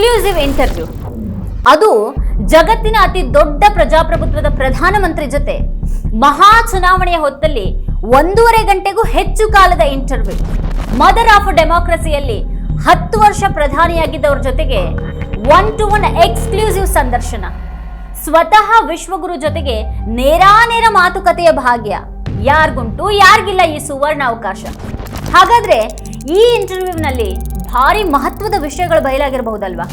Exclusive interview ಅದು ಜಗತ್ತಿನ ಅತಿ ದೊಡ್ಡ ಪ್ರಜಾಪ್ರಭುತ್ವದ ಪ್ರಧಾನಮಂತ್ರಿ ಜೊತೆ ಮಹಾ ಚುನಾವಣೆಯ ಹೊತ್ತಲ್ಲಿ ಒಂದೂವರೆ ಗಂಟೆಗೂ ಹೆಚ್ಚು ಕಾಲದ ಇಂಟರ್ವ್ಯೂ ಮದರ್ ಆಫ್ ಡೆಮಾಕ್ರಸಿಯಲ್ಲಿ ಹತ್ತು ವರ್ಷ ಪ್ರಧಾನಿಯಾಗಿದ್ದವ್ರ ಜೊತೆಗೆ ಒನ್ ಟು ಒನ್ ಎಕ್ಸ್ಕ್ಲೂಸಿವ್ ಸಂದರ್ಶನ. ಸ್ವತಃ ವಿಶ್ವಗುರು ಜೊತೆಗೆ ನೇರಾನೇರ ಮಾತುಕತೆಯ ಭಾಗ್ಯ. ಯಾರ್ಗುಂಟು, ಯಾರಿಗಿಲ್ಲ ಈ ಸುವರ್ಣ ಅವಕಾಶ ಹಾಗಾದ್ರೆ ಈ ಇಂಟರ್ವ್ಯೂನಲ್ಲಿ ಭಾರಿ ಮಹತ್ವದ ವಿಷಯಗಳು ಬಯಲಾಗಿರಬಹುದಲ್ವಾ?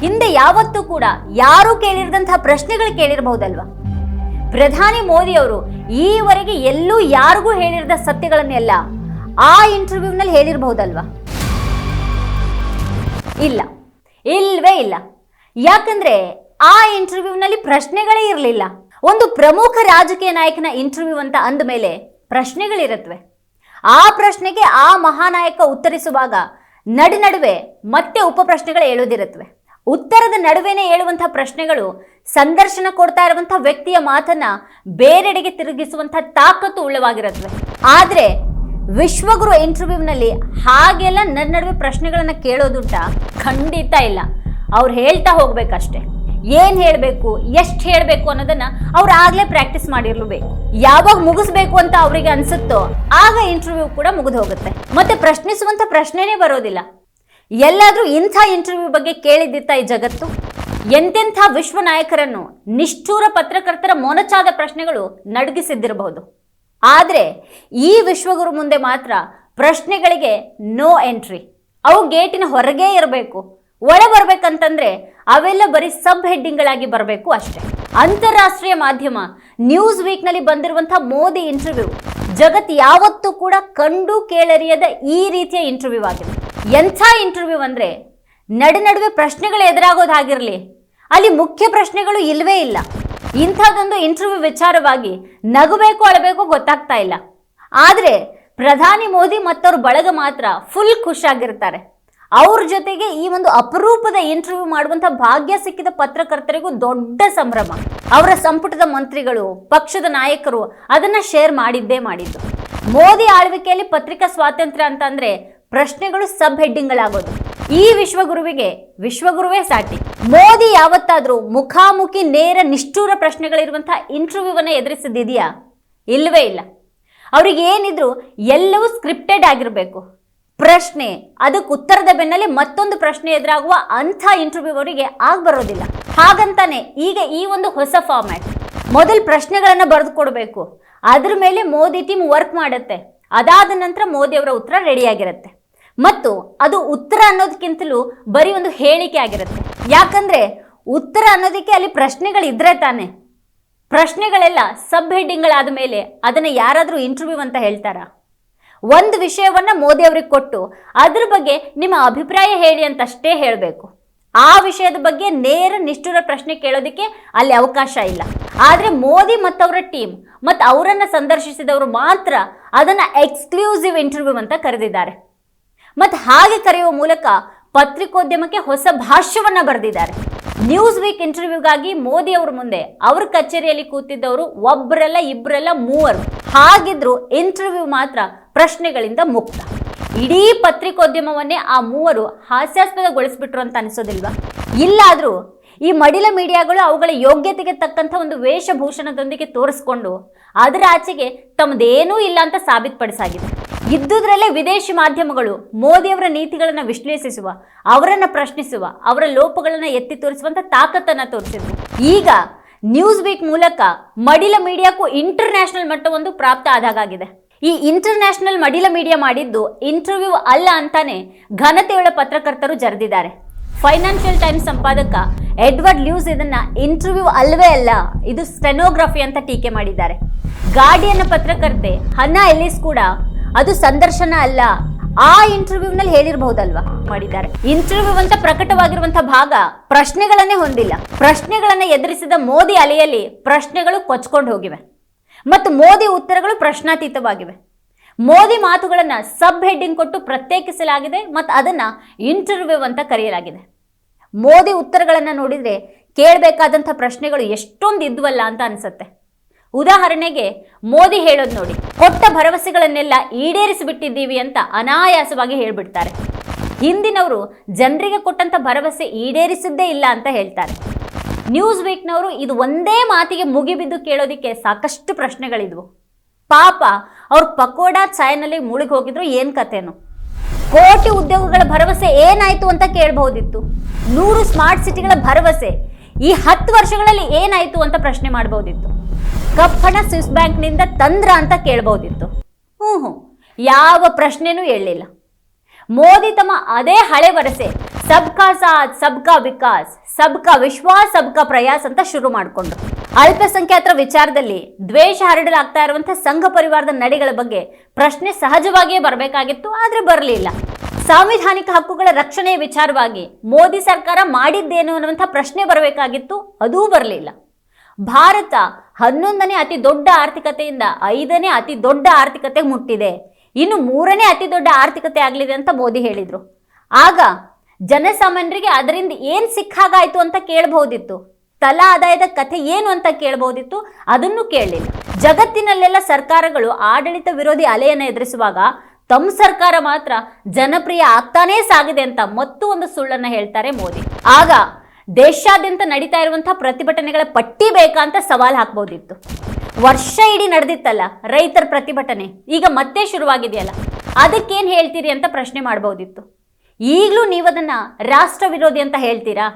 ಹಿಂದೆ ಯಾವತ್ತೂ ಕೂಡ ಯಾರು ಕೇಳಿರದಂತಹ ಪ್ರಶ್ನೆಗಳು ಕೇಳಿರಬಹುದಲ್ವಾ? ಪ್ರಧಾನಿ ಮೋದಿ ಅವರು ಈವರೆಗೆ ಎಲ್ಲೂ ಯಾರಿಗೂ ಹೇಳಿರದ ಸತ್ಯಗಳನ್ನೆಲ್ಲ ಆ ಇಂಟರ್ವ್ಯೂನಲ್ಲಿ ಹೇಳಿರಬಹುದಲ್ವಾ? ಇಲ್ಲ. ಇಲ್ವೇ ಇಲ್ಲ. ಯಾಕಂದ್ರೆ ಆ ಇಂಟರ್ವ್ಯೂನಲ್ಲಿ ಪ್ರಶ್ನೆಗಳೇ ಇರಲಿಲ್ಲ. ಒಂದು ಪ್ರಮುಖ ರಾಜಕೀಯ ನಾಯಕನ ಇಂಟರ್ವ್ಯೂ ಅಂತ ಅಂದ ಮೇಲೆ ಪ್ರಶ್ನೆಗಳಿರುತ್ತವೆ ಆ ಪ್ರಶ್ನೆಗೆ ಆ ಮಹಾನಾಯಕ ಉತ್ತರಿಸುವಾಗ ನಡು ನಡುವೆ ಮತ್ತೆ ಉಪ ಪ್ರಶ್ನೆಗಳು ಹೇಳೋದಿರುತ್ತವೆ ಉತ್ತರದ ನಡುವೆನೇ ಹೇಳುವಂತಹ ಪ್ರಶ್ನೆಗಳು, ಸಂದರ್ಶನ ಕೊಡ್ತಾ ಇರುವಂಥ ವ್ಯಕ್ತಿಯ ಮಾತನ್ನ ಬೇರೆಡೆಗೆ ತಿರುಗಿಸುವಂಥ ತಾಕತ್ತು ಉಳ್ಳವಾಗಿರುತ್ತವೆ. ಆದರೆ, ವಿಶ್ವಗುರು ಇಂಟರ್ವ್ಯೂನಲ್ಲಿ ಹಾಗೆಲ್ಲ ನನ್ನ ನಡುವೆ ಪ್ರಶ್ನೆಗಳನ್ನು ಕೇಳೋದುಂಟ ಖಂಡಿತ ಇಲ್ಲ. ಅವ್ರು ಹೇಳ್ತಾ ಹೋಗ್ಬೇಕಷ್ಟೇ. ಏನ್ ಹೇಳಬೇಕು, ಎಷ್ಟು ಹೇಳಬೇಕು ಅನ್ನೋದನ್ನ ಅವ್ರು ಆಗಲೇ ಪ್ರಾಕ್ಟೀಸ್ ಮಾಡಿರ್ಲಬೇಕು. ಯಾವಾಗ ಮುಗಿಸ್ಬೇಕು ಅಂತ ಅವರಿಗೆ ಅನಿಸುತ್ತೋ, ಆಗ ಇಂಟರ್ವ್ಯೂ ಕೂಡ ಮುಗಿದು ಹೋಗುತ್ತೆ. ಮತ್ತೆ ಪ್ರಶ್ನಿಸುವಂಥ ಪ್ರಶ್ನೆನೇ ಬರೋದಿಲ್ಲ. ಎಲ್ಲಾದ್ರೂ ಇಂಥ ಇಂಟರ್ವ್ಯೂ ಬಗ್ಗೆ ಕೇಳಿದ್ದಿತ್ತ ಈ ಜಗತ್ತು? ಎಂತೆಂಥ ವಿಶ್ವ ನಾಯಕರನ್ನು ನಿಷ್ಠೂರ ಪತ್ರಕರ್ತರ ಮೊನಚಾದ ಪ್ರಶ್ನೆಗಳು ನಡಗಿಸಿದ್ದಿರಬಹುದು. ಆದರೆ ಈ ವಿಶ್ವಗುರು ಮುಂದೆ ಮಾತ್ರ ಪ್ರಶ್ನೆಗಳಿಗೆ ನೋ ಎಂಟ್ರಿ ಅವು ಗೇಟಿನ ಹೊರಗೇ ಇರಬೇಕು. ಒಳ ಬರ್ಬೇಕಂತಂದ್ರೆ ಅವೆಲ್ಲ ಬರೀ ಸಬ್ ಹೆಡ್ಡಿಂಗ್ಗಳಾಗಿ ಬರಬೇಕು ಅಷ್ಟೇ. ಅಂತಾರಾಷ್ಟ್ರೀಯ ಮಾಧ್ಯಮ ನ್ಯೂಸ್ ವೀಕ್ನಲ್ಲಿ ಬಂದಿರುವಂತಹ ಮೋದಿ ಇಂಟರ್ವ್ಯೂ ಜಗತ್ ಯಾವತ್ತೂ ಕೂಡ ಕಂಡು ಕೇಳರಿಯದ ಈ ರೀತಿಯ ಇಂಟರ್ವ್ಯೂ ಆಗಿದೆ. ಎಂಥ ಇಂಟರ್ವ್ಯೂ ಅಂದ್ರೆ ನಡು ನಡುವೆ ಪ್ರಶ್ನೆಗಳು ಎದುರಾಗೋದಾಗಿರಲಿ ಅಲ್ಲಿ ಮುಖ್ಯ ಪ್ರಶ್ನೆಗಳು ಇಲ್ವೇ ಇಲ್ಲ. ಇಂಥದ್ದೊಂದು ಇಂಟರ್ವ್ಯೂ ವಿಚಾರವಾಗಿ ನಗಬೇಕು ಅಳಬೇಕು ಗೊತ್ತಾಗ್ತಾ ಇಲ್ಲ. ಆದರೆ ಪ್ರಧಾನಿ ಮೋದಿ ಮತ್ತವ್ರ ಬಳಗ ಮಾತ್ರ ಫುಲ್ ಖುಷಿಯಾಗಿರ್ತಾರೆ ಅವ್ರ ಜೊತೆಗೆ ಈ ಒಂದು ಅಪರೂಪದ ಇಂಟರ್ವ್ಯೂ ಮಾಡುವಂತ ಭಾಗ್ಯ ಸಿಕ್ಕಿದ ಪತ್ರಕರ್ತರಿಗೂ ದೊಡ್ಡ ಸಂಭ್ರಮ. ಅವರ ಸಂಪುಟದ ಮಂತ್ರಿಗಳು, ಪಕ್ಷದ ನಾಯಕರು ಅದನ್ನ ಶೇರ್ ಮಾಡಿದ್ದೇ ಮಾಡಿದ್ದು. ಮೋದಿ ಆಳ್ವಿಕೆಯಲ್ಲಿ ಪತ್ರಿಕಾ ಸ್ವಾತಂತ್ರ್ಯ ಅಂತಂದ್ರೆ ಪ್ರಶ್ನೆಗಳು ಸಬ್ ಹೆಡ್ಡಿಂಗ್ಗಳಾಗೋದು ಈ ವಿಶ್ವಗುರುವಿಗೆ ವಿಶ್ವಗುರುವೇ ಸಾಟಿ. ಮೋದಿ ಯಾವತ್ತಾದ್ರೂ ಮುಖಾಮುಖಿ ನೇರ ನಿಷ್ಠೂರ ಪ್ರಶ್ನೆಗಳಿರುವಂತಹ ಇಂಟರ್ವ್ಯೂವನ್ನ ಎದುರಿಸಿದ್ದಿದೆಯಾ? ಇಲ್ಲವೇ ಇಲ್ಲ. ಅವ್ರಿಗೆ ಏನಿದ್ರು ಎಲ್ಲವೂ ಸ್ಕ್ರಿಪ್ಟೆಡ್ ಆಗಿರಬೇಕು. ಪ್ರಶ್ನೆ, ಅದಕ್ಕೆ ಉತ್ತರದ ಬೆನ್ನಲ್ಲೇ ಮತ್ತೊಂದು ಪ್ರಶ್ನೆ ಎದುರಾಗುವ ಅಂಥ ಇಂಟರ್ವ್ಯೂ ಅವರಿಗೆ ಆಗ ಬರೋದಿಲ್ಲ. ಹಾಗಂತಾನೆ ಈಗ ಈ ಒಂದು ಹೊಸ ಫಾರ್ಮ್ಯಾಟ್ ಮೊದಲು ಪ್ರಶ್ನೆಗಳನ್ನು ಬರೆದು ಕೊಡಬೇಕು. ಅದ್ರ ಮೇಲೆ ಮೋದಿ ಟೀಮ್ ವರ್ಕ್ ಮಾಡುತ್ತೆ. ಅದಾದ ನಂತರ ಮೋದಿ ಅವರ ಉತ್ತರ ರೆಡಿಯಾಗಿರುತ್ತೆ ಮತ್ತು ಅದು ಉತ್ತರ ಅನ್ನೋದಕ್ಕಿಂತಲೂ ಬರೀ ಒಂದು ಹೇಳಿಕೆ ಆಗಿರುತ್ತೆ. ಯಾಕಂದ್ರೆ, ಉತ್ತರ ಅನ್ನೋದಕ್ಕೆ ಅಲ್ಲಿ ಪ್ರಶ್ನೆಗಳಿದ್ರೆ ತಾನೆ. ಪ್ರಶ್ನೆಗಳೆಲ್ಲ ಸಬ್ ಹೆಡ್ಡಿಂಗ್ಗಳಾದ ಮೇಲೆ ಅದನ್ನು ಯಾರಾದರೂ ಇಂಟರ್ವ್ಯೂ ಅಂತ ಹೇಳ್ತಾರಾ? ಒಂದು ವಿಷಯವನ್ನ ಮೋದಿ ಅವ್ರಿಗೆ ಕೊಟ್ಟು ಅದ್ರ ಬಗ್ಗೆ ನಿಮ್ಮ ಅಭಿಪ್ರಾಯ ಹೇಳಿ ಅಂತಷ್ಟೇ ಹೇಳಬೇಕು. ಆ ವಿಷಯದ ಬಗ್ಗೆ ನೇರ ನಿಷ್ಠುರ ಪ್ರಶ್ನೆ ಕೇಳೋದಕ್ಕೆ ಅಲ್ಲಿ ಅವಕಾಶ ಇಲ್ಲ. ಆದ್ರೆ ಮೋದಿ ಮತ್ತವರ ಟೀಮ್ ಮತ್ತು ಅವರನ್ನು ಸಂದರ್ಶಿಸಿದವರು ಮಾತ್ರ ಅದನ್ನ ಎಕ್ಸ್ಕ್ಲೂಸಿವ್ ಇಂಟರ್ವ್ಯೂ ಅಂತ ಕರೆದಿದ್ದಾರೆ. ಮತ್ತು ಹಾಗೆ ಕರೆಯುವ ಮೂಲಕ ಪತ್ರಿಕೋದ್ಯಮಕ್ಕೆ ಹೊಸ ಭಾಷ್ಯವನ್ನ ಬರೆದಿದ್ದಾರೆ. ನ್ಯೂಸ್ ವೀಕ್ ಇಂಟರ್ವ್ಯೂಗಾಗಿ ಮೋದಿ ಅವರ ಮುಂದೆ ಅವ್ರ ಕಚೇರಿಯಲ್ಲಿ ಕೂತಿದ್ದವರು ಒಬ್ಬರಲ್ಲ ಇಬ್ಬರಲ್ಲ ಮೂವರು. ಹಾಗಿದ್ರು ಇಂಟರ್ವ್ಯೂ ಮಾತ್ರ ಪ್ರಶ್ನೆಗಳಿಂದ ಮುಕ್ತ. ಇಡೀ ಪತ್ರಿಕೋದ್ಯಮವನ್ನೇ ಆ ಮೂವರು ಹಾಸ್ಯಾಸ್ಪದಗೊಳಿಸ್ಬಿಟ್ರು ಅಂತ ಅನಿಸೋದಿಲ್ವಾ? ಇಲ್ಲಾದ್ರೂ ಈ ಮಡಿಲ ಮೀಡಿಯಾಗಳು ಅವುಗಳ ಯೋಗ್ಯತೆಗೆ ತಕ್ಕಂಥ ಒಂದು ವೇಷಭೂಷಣದೊಂದಿಗೆ ತೋರಿಸ್ಕೊಂಡು ಅದರ ಆಚೆಗೆ ತಮ್ಮದೇನೂ ಇಲ್ಲ ಅಂತ ಸಾಬೀತುಪಡಿಸಾಗಿದೆ. ಇದ್ದುದರಲ್ಲೇ ವಿದೇಶಿ ಮಾಧ್ಯಮಗಳು ಮೋದಿಯವರ ನೀತಿಗಳನ್ನು ವಿಶ್ಲೇಷಿಸುವ, ಅವರನ್ನು ಪ್ರಶ್ನಿಸುವ, ಅವರ ಲೋಪಗಳನ್ನು ಎತ್ತಿ ತೋರಿಸುವಂಥ ತಾಕತ್ತನ್ನು ತೋರಿಸಿದ್ರು. ಈಗ ನ್ಯೂಸ್ ವೀಕ್ ಮೂಲಕ ಮಡಿಲ ಮೀಡಿಯಾಕ್ಕೂ ಇಂಟರ್ನ್ಯಾಷನಲ್ ಮಟ್ಟವೊಂದು ಪ್ರಾಪ್ತ ಆದಾಗಿದೆ ಈ ಇಂಟರ್ನ್ಯಾಷನಲ್ ಮಡಿಲ ಮೀಡಿಯಾ ಮಾಡಿದ್ದು ಇಂಟರ್ವ್ಯೂ ಅಲ್ಲ ಅಂತಾನೆ ಘನತೆಯುಳ್ಳ ಪತ್ರಕರ್ತರು ಜರೆದಿದ್ದಾರೆ. ಫೈನಾನ್ಷಿಯಲ್ ಟೈಮ್ಸ್ ಸಂಪಾದಕ ಎಡ್ವರ್ಡ್ ಲ್ಯೂಸ್ ಇದನ್ನ ಇಂಟರ್ವ್ಯೂ ಅಲ್ಲವೇ ಅಲ್ಲ, ಇದು ಸ್ಟೆನೋಗ್ರಫಿ ಅಂತ ಟೀಕೆ ಮಾಡಿದ್ದಾರೆ. ಗಾರ್ಡಿಯನ್ನ ಪತ್ರಕರ್ತೆ ಹನ್ನಾ ಎಲ್ಲಿಸ್ ಕೂಡ ಅದು ಸಂದರ್ಶನ ಅಲ್ಲ, ಆ ಇಂಟರ್ವ್ಯೂನಲ್ಲಿ ಹೇಳಿರಬಹುದಲ್ವಾ ಮಾಡಿದ್ದಾರೆ. ಇಂಟರ್ವ್ಯೂ ಅಂತ ಪ್ರಕಟವಾಗಿರುವಂತಹ ಭಾಗ ಪ್ರಶ್ನೆಗಳನ್ನೇ ಹೊಂದಿಲ್ಲ. ಪ್ರಶ್ನೆಗಳನ್ನ ಎದುರಿಸಿದ ಮೋದಿ ಅಲೆಯಲ್ಲಿ ಪ್ರಶ್ನೆಗಳು ಕೊಚ್ಕೊಂಡು ಹೋಗಿವೆ. ಮತ್ತು ಮೋದಿ ಉತ್ತರಗಳು ಪ್ರಶ್ನಾತೀತವಾಗಿವೆ. ಮೋದಿ ಮಾತುಗಳನ್ನು ಸಬ್ ಹೆಡ್ಡಿಂಗ್ ಕೊಟ್ಟು ಪ್ರತ್ಯೇಕಿಸಲಾಗಿದೆ ಮತ್ತು ಅದನ್ನು ಇಂಟರ್ವ್ಯೂ ಅಂತ ಕರೆಯಲಾಗಿದೆ. ಮೋದಿ ಉತ್ತರಗಳನ್ನು ನೋಡಿದರೆ ಕೇಳಬೇಕಾದಂಥ ಪ್ರಶ್ನೆಗಳು ಎಷ್ಟೊಂದು ಇದ್ವಲ್ಲ ಅಂತ ಅನಿಸುತ್ತೆ. ಉದಾಹರಣೆಗೆ, ಮೋದಿ ಹೇಳೋದು ನೋಡಿ, ಕೊಟ್ಟ ಭರವಸೆಗಳನ್ನೆಲ್ಲ ಈಡೇರಿಸಿಬಿಟ್ಟಿದ್ದೀವಿ ಅಂತ ಅನಾಯಾಸವಾಗಿ ಹೇಳ್ಬಿಡ್ತಾರೆ. ಹಿಂದಿನವರು ಜನರಿಗೆ ಕೊಟ್ಟಂಥ ಭರವಸೆ ಈಡೇರಿಸಿದ್ದೇ ಇಲ್ಲ ಅಂತ ಹೇಳ್ತಾರೆ. ನ್ಯೂಸ್ ವೀಕ್ನವರು ಇದು ಒಂದೇ ಮಾತಿಗೆ ಮುಗಿಬಿದ್ದು ಕೇಳೋದಿಕ್ಕೆ ಸಾಕಷ್ಟು ಪ್ರಶ್ನೆಗಳಿದ್ವು. ಪಾಪ, ಅವ್ರ ಪಕೋಡಾ ಚಾಯ್ನಲ್ಲಿ ಮುಳುಗಿ ಹೋಗಿದ್ರು ಏನ್ ಕಥೆನು. ಕೋಟಿ ಉದ್ಯೋಗಗಳ ಭರವಸೆ ಏನಾಯ್ತು ಅಂತ ಕೇಳಬಹುದಿತ್ತು. ನೂರು ಸ್ಮಾರ್ಟ್ ಸಿಟಿಗಳ ಭರವಸೆ ಈ ಹತ್ತು ವರ್ಷಗಳಲ್ಲಿ ಏನಾಯ್ತು ಅಂತ ಪ್ರಶ್ನೆ ಮಾಡಬಹುದಿತ್ತು. ಕಪ್ಪಣ ಸ್ವಿಸ್ ಬ್ಯಾಂಕ್ನಿಂದ ತಂದ್ರ ಅಂತ ಕೇಳಬಹುದಿತ್ತು. ಹ್ಞೂ ಹ್ಞೂ ಯಾವ ಪ್ರಶ್ನೆನೂ ಹೇಳಲಿಲ್ಲ ಮೋದಿ ತಮ್ಮ ಅದೇ ಹಳೆ ವರಸೆ ಸಬ್ಕಾ ಸಾಥ್, ಸಬ್ಕಾ ವಿಕಾಸ್, ಸಬ್ಕಾ ವಿಶ್ವಾಸ್, ಸಬ್ಕಾ ಪ್ರಯಾಸ್ ಅಂತ ಶುರು ಮಾಡಿಕೊಂಡ್ರು ಅಲ್ಪಸಂಖ್ಯಾತರ ವಿಚಾರದಲ್ಲಿ ದ್ವೇಷ ಹರಡಲಾಗ್ತಾ ಇರುವಂತಹ ಸಂಘ ಪರಿವಾರದ ನಡೆಗಳ ಬಗ್ಗೆ ಪ್ರಶ್ನೆ ಸಹಜವಾಗಿಯೇ ಬರಬೇಕಾಗಿತ್ತು, ಆದ್ರೆ ಬರಲಿಲ್ಲ. ಸಾಂವಿಧಾನಿಕ ಹಕ್ಕುಗಳ ರಕ್ಷಣೆಯ ವಿಚಾರವಾಗಿ ಮೋದಿ ಸರ್ಕಾರ ಮಾಡಿದ್ದೇನು ಅನ್ನುವಂಥ ಪ್ರಶ್ನೆ ಬರಬೇಕಾಗಿತ್ತು, ಅದೂ ಬರಲಿಲ್ಲ. ಭಾರತ ಹನ್ನೊಂದನೇ ಅತಿ ದೊಡ್ಡ ಆರ್ಥಿಕತೆಯಿಂದ ಐದನೇ ಅತಿ ದೊಡ್ಡ ಆರ್ಥಿಕತೆ ಮುಟ್ಟಿದೆ. ಇನ್ನು ಮೂರನೇ ಅತಿ ದೊಡ್ಡ ಆರ್ಥಿಕತೆ ಆಗಲಿದೆ ಅಂತ ಮೋದಿ ಹೇಳಿದರು. ಆಗ ಜನಸಾಮಾನ್ಯರಿಗೆ ಅದರಿಂದ ಏನ್ ಸಿಕ್ಕಾಗಾಯ್ತು ಅಂತ ಕೇಳಬಹುದಿತ್ತು? ತಲಾ ಆದಾಯದ ಕಥೆ ಏನು ಅಂತ ಕೇಳಬಹುದಿತ್ತು? ಅದನ್ನು ಕೇಳಲಿಲ್ಲ ಜಗತ್ತಿನಲ್ಲೆಲ್ಲ ಸರ್ಕಾರಗಳು ಆಡಳಿತ ವಿರೋಧಿ ಅಲೆಯನ್ನು ಎದುರಿಸುವಾಗ ತಮ್ಮ ಸರ್ಕಾರ ಮಾತ್ರ ಜನಪ್ರಿಯ ಆಗ್ತಾನೇ ಸಾಗಿದೆ ಅಂತ ಮತ್ತೂ ಒಂದು ಸುಳ್ಳನ್ನ ಹೇಳ್ತಾರೆ ಮೋದಿ. ಆಗ ದೇಶಾದ್ಯಂತ ನಡೀತಾ ಇರುವಂತಹ ಪ್ರತಿಭಟನೆಗಳ ಪಟ್ಟಿ ಬೇಕಾ ಅಂತ ಸವಾಲ್ ಹಾಕ್ಬೋದಿತ್ತು ವರ್ಷ ಇಡೀ ನಡೆದಿತ್ತಲ್ಲ ರೈತರ ಪ್ರತಿಭಟನೆ. ಈಗ ಮತ್ತೆ ಶುರುವಾಗಿದೆಯಲ್ಲ. ಅದಕ್ಕೇನ್ ಹೇಳ್ತೀರಿ ಅಂತ ಪ್ರಶ್ನೆ ಮಾಡಬಹುದಿತ್ತು. ಈಗಲೂ ನೀವದನ್ನು ರಾಷ್ಟ್ರ ವಿರೋಧಿ ಅಂತ ಹೇಳ್ತೀರಾ?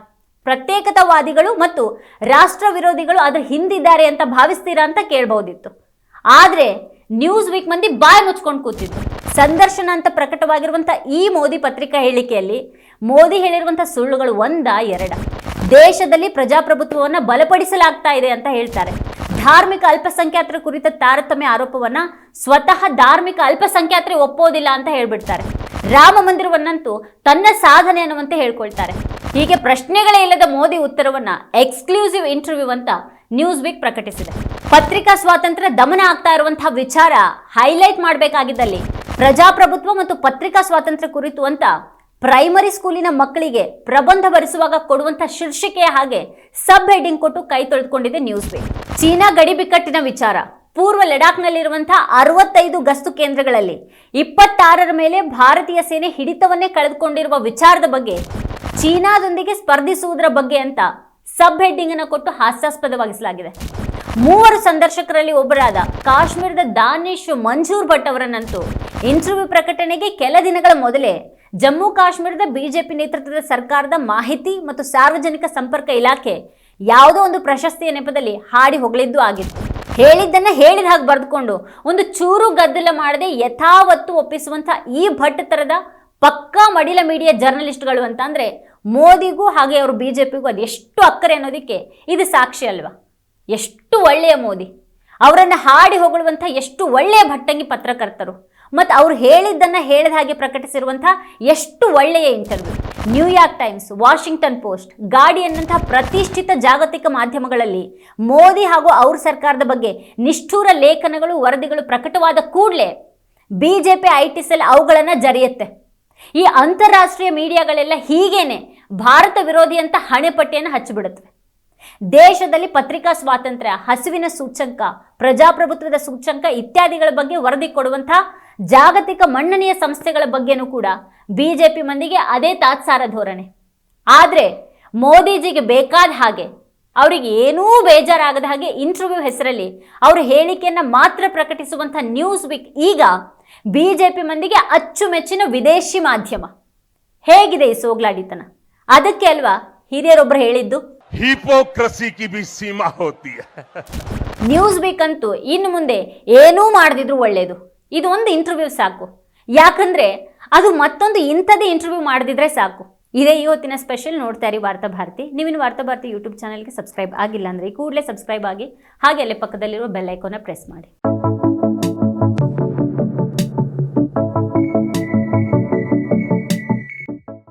ಪ್ರತ್ಯೇಕತಾವಾದಿಗಳು ಮತ್ತು ರಾಷ್ಟ್ರ ವಿರೋಧಿಗಳು ಅದ್ರ ಹಿಂದಿದ್ದಾರೆ ಅಂತ ಭಾವಿಸ್ತೀರಾ ಅಂತ ಕೇಳ್ಬೋದಿತ್ತು ಆದರೆ ನ್ಯೂಸ್ ವೀಕ್ ಮಂದಿ ಬಾಯ್ ಮುಚ್ಕೊಂಡು ಕೂತಿತ್ತು ಸಂದರ್ಶನ ಅಂತ ಪ್ರಕಟವಾಗಿರುವಂಥ ಈ ಮೋದಿ ಪತ್ರಿಕಾ ಹೇಳಿಕೆಯಲ್ಲಿ ಮೋದಿ ಹೇಳಿರುವಂಥ ಸುಳ್ಳುಗಳು ಒಂದ ಎರಡ. ದೇಶದಲ್ಲಿ ಪ್ರಜಾಪ್ರಭುತ್ವವನ್ನು ಬಲಪಡಿಸಲಾಗ್ತಾ ಇದೆ ಅಂತ ಹೇಳ್ತಾರೆ. ಧಾರ್ಮಿಕ ಅಲ್ಪಸಂಖ್ಯಾತರ ಕುರಿತ ತಾರತಮ್ಯ ಆರೋಪವನ್ನು ಸ್ವತಃ ಧಾರ್ಮಿಕ ಅಲ್ಪಸಂಖ್ಯಾತರೇ ಒಪ್ಪೋದಿಲ್ಲ ಅಂತ ಹೇಳ್ಬಿಡ್ತಾರೆ. ರಾಮ ಮಂದಿರವನ್ನಂತೂ ತನ್ನ ಸಾಧನೆ ಅನ್ನುವಂತೆ ಹೇಳ್ಕೊಳ್ತಾರೆ. ಹೀಗೆ ಪ್ರಶ್ನೆಗಳೇ ಇಲ್ಲದ ಮೋದಿ ಉತ್ತರವನ್ನ ಎಕ್ಸ್ಕ್ಲೂಸಿವ್ ಇಂಟರ್ವ್ಯೂ ಅಂತ ನ್ಯೂಸ್ ವೀಕ್ ಪ್ರಕಟಿಸಿದೆ. ಪತ್ರಿಕಾ ಸ್ವಾತಂತ್ರ್ಯ ದಮನ ಆಗ್ತಾ ಇರುವಂತಹ ವಿಚಾರ ಹೈಲೈಟ್ ಮಾಡಬೇಕಾಗಿದ್ದಲ್ಲಿ ಪ್ರಜಾಪ್ರಭುತ್ವ ಮತ್ತು ಪತ್ರಿಕಾ ಸ್ವಾತಂತ್ರ್ಯ ಕುರಿತು ಅಂತ ಪ್ರೈಮರಿ ಸ್ಕೂಲಿನ ಮಕ್ಕಳಿಗೆ ಪ್ರಬಂಧ ಬರೆಸುವಾಗ ಕೊಡುವಂತಹ ಶೀರ್ಷಿಕೆಯ ಹಾಗೆ ಸಬ್ ಹೆಡ್ಡಿಂಗ್ ಕೊಟ್ಟು ಕೈ ತೊಳೆದುಕೊಂಡಿದೆ ನ್ಯೂಸ್ ವೀಕ್ ಚೀನಾ ಗಡಿ ಬಿಕ್ಕಟ್ಟಿನ ವಿಚಾರ. ಪೂರ್ವ ಲಡಾಖ್ನಲ್ಲಿರುವಂತಹ ಅರವತ್ತೈದು ಗಸ್ತು ಕೇಂದ್ರಗಳಲ್ಲಿ ಇಪ್ಪತ್ತಾರರ ಮೇಲೆ ಭಾರತೀಯ ಸೇನೆ ಹಿಡಿತವನ್ನೇ ಕಳೆದುಕೊಂಡಿರುವ ವಿಚಾರದ ಬಗ್ಗೆ ಚೀನಾದೊಂದಿಗೆ ಸ್ಪರ್ಧಿಸುವುದರ ಬಗ್ಗೆ ಅಂತ ಸಬ್ ಹೆಡ್ಡಿಂಗ್ ಅನ್ನು ಕೊಟ್ಟು ಹಾಸ್ಯಾಸ್ಪದವಾಗಿಸಲಾಗಿದೆ. ಮೂವರು ಸಂದರ್ಶಕರಲ್ಲಿ ಒಬ್ಬರಾದ ಕಾಶ್ಮೀರದ ದಾನಿಶ್ ಮಂಜೂರ್ ಭಟ್ ಅವರನ್ನಂತೂ ಇಂಟರ್ವ್ಯೂ ಪ್ರಕಟಣೆಗೆ ಕೆಲ ದಿನಗಳ ಮೊದಲೇ ಜಮ್ಮು ಕಾಶ್ಮೀರದ ಬಿಜೆಪಿ ನೇತೃತ್ವದ ಸರ್ಕಾರದ ಮಾಹಿತಿ ಮತ್ತು ಸಾರ್ವಜನಿಕ ಸಂಪರ್ಕ ಇಲಾಖೆ ಯಾವುದೋ ಒಂದು ಪ್ರಶಸ್ತಿಯ ನೆಪದಲ್ಲಿ ಹಾಡಿ ಹೊಗಳಿದ್ದು ಆಗಿತ್ತು. ಹೇಳಿದ್ದನ್ನ ಹೇಳಿದ ಹಾಗೆ ಬರೆದುಕೊಂಡು ಒಂದು ಚೂರು ಗದ್ದಲ ಮಾಡದೆ ಯಥಾವತ್ತು ಒಪ್ಪಿಸುವಂತ ಈ ಭಟ್ ತರದ ಪಕ್ಕಾ ಮಡಿಲ ಮೀಡಿಯಾ ಜರ್ನಲಿಸ್ಟ್ಗಳು ಅಂತ ಅಂದ್ರೆ ಮೋದಿಗೂ ಹಾಗೆ ಅವರು ಬಿಜೆಪಿಗೂ ಅದು ಎಷ್ಟು ಅಕ್ಕರೆ ಅನ್ನೋದಕ್ಕೆ ಇದು ಸಾಕ್ಷಿ ಅಲ್ವಾ? ಎಷ್ಟು ಒಳ್ಳೆಯ ಮೋದಿ. ಅವರನ್ನು ಹಾಡಿ ಹೊಗಳುವಂಥ ಎಷ್ಟು ಒಳ್ಳೆಯ ಭಟ್ಟಂಗಿ ಪತ್ರಕರ್ತರು. ಮತ್ತು ಅವ್ರು ಹೇಳಿದ್ದನ್ನು ಹೇಳಿದ ಹಾಗೆ ಪ್ರಕಟಿಸಿರುವಂಥ ಎಷ್ಟು ಒಳ್ಳೆಯ interview New York Times Washington Post ಗಾರ್ಡಿಯನ್ನಂತಹ ಪ್ರತಿಷ್ಠಿತ ಜಾಗತಿಕ ಮಾಧ್ಯಮಗಳಲ್ಲಿ ಮೋದಿ ಹಾಗೂ ಅವ್ರ ಸರ್ಕಾರದ ಬಗ್ಗೆ ನಿಷ್ಠೂರ ಲೇಖನಗಳು, ವರದಿಗಳು ಪ್ರಕಟವಾದ ಕೂಡಲೇ B J P I T cell ಅವುಗಳನ್ನು ಜರಿಯುತ್ತೆ. ಈ ಅಂತಾರಾಷ್ಟ್ರೀಯ ಮೀಡಿಯಾಗಳೆಲ್ಲ ಹೀಗೇನೆ ಭಾರತ ವಿರೋಧಿ ಅಂತ ಹಣೆಪಟ್ಟಿಯನ್ನು ಹಚ್ಚಿಬಿಡುತ್ತವೆ ದೇಶದಲ್ಲಿ ಪತ್ರಿಕಾ ಸ್ವಾತಂತ್ರ್ಯ, ಹಸುವಿನ ಸೂಚಂಕ ಪ್ರಜಾಪ್ರಭುತ್ವದ ಸೂಚಂಕ ಇತ್ಯಾದಿಗಳ ಬಗ್ಗೆ ವರದಿ ಕೊಡುವಂತಹ ಜಾಗತಿಕ ಮನ್ನಣೆಯ ಸಂಸ್ಥೆಗಳ ಬಗ್ಗೆನೂ ಕೂಡ ಬಿಜೆಪಿ ಮಂದಿಗೆ ಅದೇ ತಾತ್ಸಾರ ಧೋರಣೆ. ಆದರೆ ಮೋದಿಜಿಗೆ ಬೇಕಾದ ಹಾಗೆ ಅವರಿಗೆ ಏನೂ ಬೇಜಾರಾಗದ ಹಾಗೆ ಇಂಟರ್ವ್ಯೂ ಹೆಸರಲ್ಲಿ ಅವರ ಹೇಳಿಕೆಯನ್ನು ಮಾತ್ರ ಪ್ರಕಟಿಸುವಂಥ ನ್ಯೂಸ್ ವೀಕ್ ಈಗ ಬಿ ಜೆ ಪಿ ಮಂದಿಗೆ ಅಚ್ಚುಮೆಚ್ಚಿನ ವಿದೇಶಿ ಮಾಧ್ಯಮ. ಹೇಗಿದೆ ಈ ಸೋಗ್ಲಾಡಿತನ? ಅದಕ್ಕೆ ಅಲ್ವಾ ಹಿರಿಯರೊಬ್ಬರು ಹೇಳಿದ್ದು? ಹಿಪೋಕ್ರಸಿ ಸೀಮಾ ನ್ಯೂಸ್ ವೀಕ್ ಅಂತೂ ಇನ್ನು ಮುಂದೆ ಏನೂ ಮಾಡದಿದ್ರು ಒಳ್ಳೆಯದು ಇದು ಒಂದು ಇಂಟರ್ವ್ಯೂ ಸಾಕು. ಯಾಕಂದ್ರೆ ಅದು ಮತ್ತೊಂದು ಇಂಥದ್ದೇ ಇಂಟರ್ವ್ಯೂ ಮಾಡಿದ್ರೆ ಸಾಕು. ಇದೇ ಇವತ್ತಿನ ಸ್ಪೆಷಲ್ ನೋಡ್ತಾ ಇರಿ ವಾರ್ತಾ ಭಾರತಿ. ನೀವಿನ ವಾರ್ತಾ ಭಾರತಿ ಯೂಟ್ಯೂಬ್ ಚಾನಲ್ಗೆ ಸಬ್ಸ್ಕ್ರೈಬ್ ಆಗಿಲ್ಲ ಅಂದ್ರೆ ಈ ಕೂಡಲೇ ಸಬ್ಸ್ಕ್ರೈಬ್ ಆಗಿ ಹಾಗೆ ಅಲ್ಲೇ ಪಕ್ಕದಲ್ಲಿರುವ ಬೆಲ್ ಐಕೋನ ಪ್ರೆಸ್ ಮಾಡಿ.